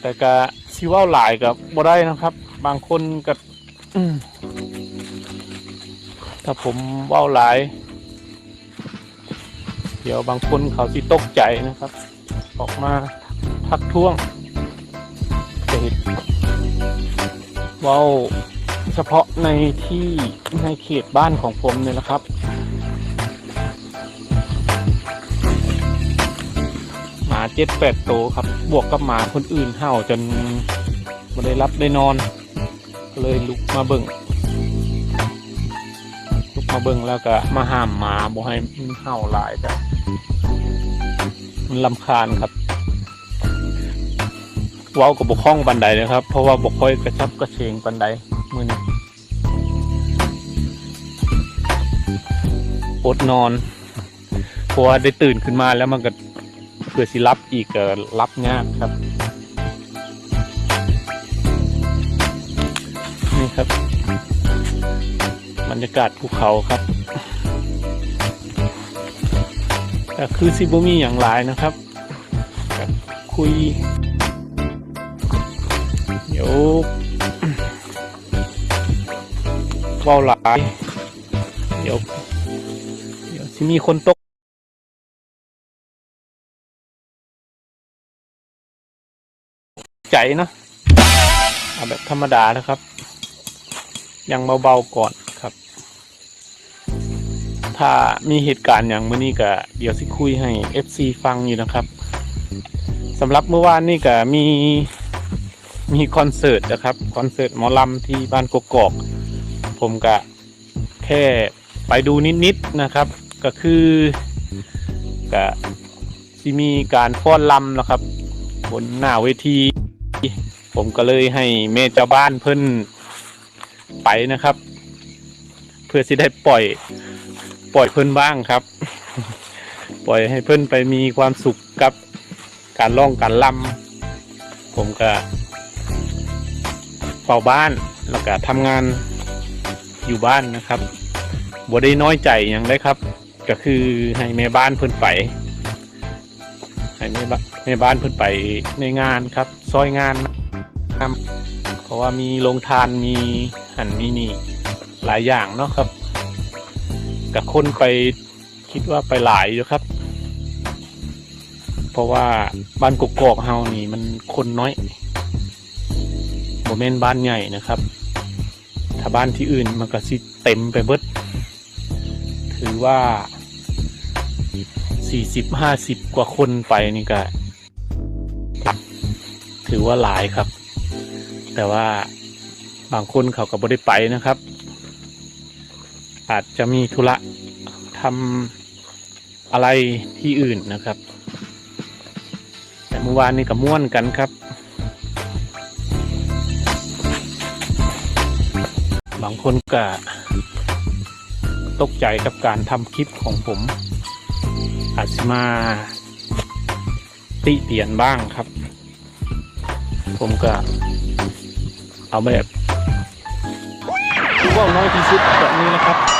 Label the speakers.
Speaker 1: แต่ก็ชิว่าหลายกับบ่ได้นะครับ บางคนก็อืมถ้าผมว้าหลาย เดี๋ยวบางคนเขาสิตกใจนะครับ ออกมาทักท้วงจะเห็นว้าเฉพาะในที่ในเขตบ้านของผมเนี่ยนะครับ มาเจ็ดแปดโตวครับ บวกกับหมาคนอื่นเห่าจนไม่ได้รับได้นอน ก็เลยลุกมาเบิ่งลุกมาเบิ่งแล้วก็มาห้ามหมาบ่ให้มันเห่าหลายแต่มันลำคาญครับเว้ากับบกข้องบันไดนะครับ เพราะว่าบกค่อยกระชับกระเชงบันไดมือนี้อดนอนเพราะว่าได้ตื่นขึ้นมาแล้วมันก็ เพื่อสิรับอีกรับยากครับ นี่ครับ บรรยากาศภูเขาครับแต่คือซิบมีอย่างหลายนะครับ คุย เดี๋ยวเว้าหลาย เดี๋ยว เดี๋ยวสิมีคนตก ใจนะเอาแบบธรรมดานะครับ ยังเบาๆก่อนครับ ถ้ามีเหตุการณ์อย่างเมื่อนี้ก็เดี๋ยวสิคุยให้ FC ฟังอยู่นะครับสำหรับเมื่อวานนี่ก็มีมีคอนเสิร์ตนะครับคอนเสิร์ตหมอลำที่บ้านกกอกผมก็แค่ไปดูนิดๆนะครับ ก็คือก็ที่มีการฟ้อนลำนะครับ บนหน้าเวที ผมก็เลยให้เมเจ้าบ้านเพิ่นไปนะครับ เพื่อสิได้ปล่อย ปล่อยเพิ่นบ้างครับ ปล่อยให้เพิ่นไปมีความสุขกับการร้องการลำผมก็เฝ้าบ้านแล้วก็ทำงานอยู่บ้านนะครับบ่ได้น้อยใจอย่างได้ครับ ก็คือให้แม่บ้านเพิ่นไป ให้แม่บ้านแม่บ้านเพิ่นไปในงานครับซอยงานนะครับเพราะว่ามีโรงทานมีหันมีนี่หลายอย่างเนาะครับกับคนไปคิดว่าไปหลายอยู่ครับ เพราะว่าบ้านกกอกเฮานี่มันคนน้อยโมเมนบ้านใหญ่นะครับ ถ้าบ้านที่อื่นมันก็สิเต็มไปเบิด ถือว่า สี่สิบห้าสิบกว่าคนไปนี่ก็ ถือว่าหลายครับ แต่ว่าบางคนเขาก็บ่ได้ไปนะครับ อาจจะมีธุระทำอะไรที่อื่นนะครับ แต่เมื่อวานนี้ก็ม่วนกันครับ บางคนก็ตกใจกับการทำคลิปของผม อาจจะมาติเตียนบ้างครับ ผมก็เอาแบบว่าน้อยที่สุดแบบนี้นะครับ